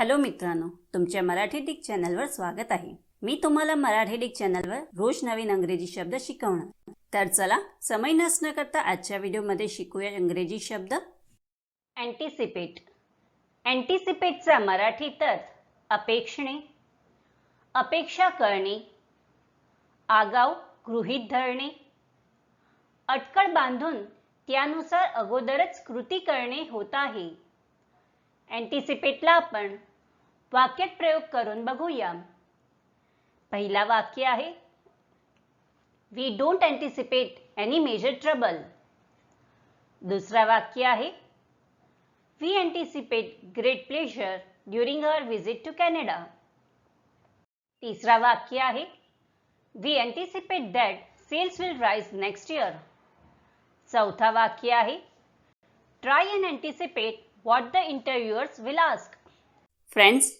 Hello मित्रांनो तुमच्या Marathi Dick चॅनलवर स्वागत आहे. मी तुम्हाला मराठी डिक चॅनलवर रोज नवीन अंग्रेजी शब्द शिकवणार. तर चला समय नसणं करता आजच्या व्हिडिओमध्ये शिकूया इंग्रजी शब्द. अँटिसिपेट अँटिसिपेटचा मराठी तर अपेक्षणे अपेक्षा करणे आगाऊ गृहीत धरणे अटकळ बांधून त्यानुसार अगोदरच कृती करणे होत आहे. अँटिसिपेटला आपण वाक्यात प्रयोग करून बघूया. पहिला वाक्य आहे we don't anticipate any major trouble दुसरा वाक्य आहे we anticipate great pleasure during our visit to Canada तिसरा वाक्य आहे we anticipate that sales will rise next year चौथा वाक्य आहे try and anticipate what the interviewers will ask friends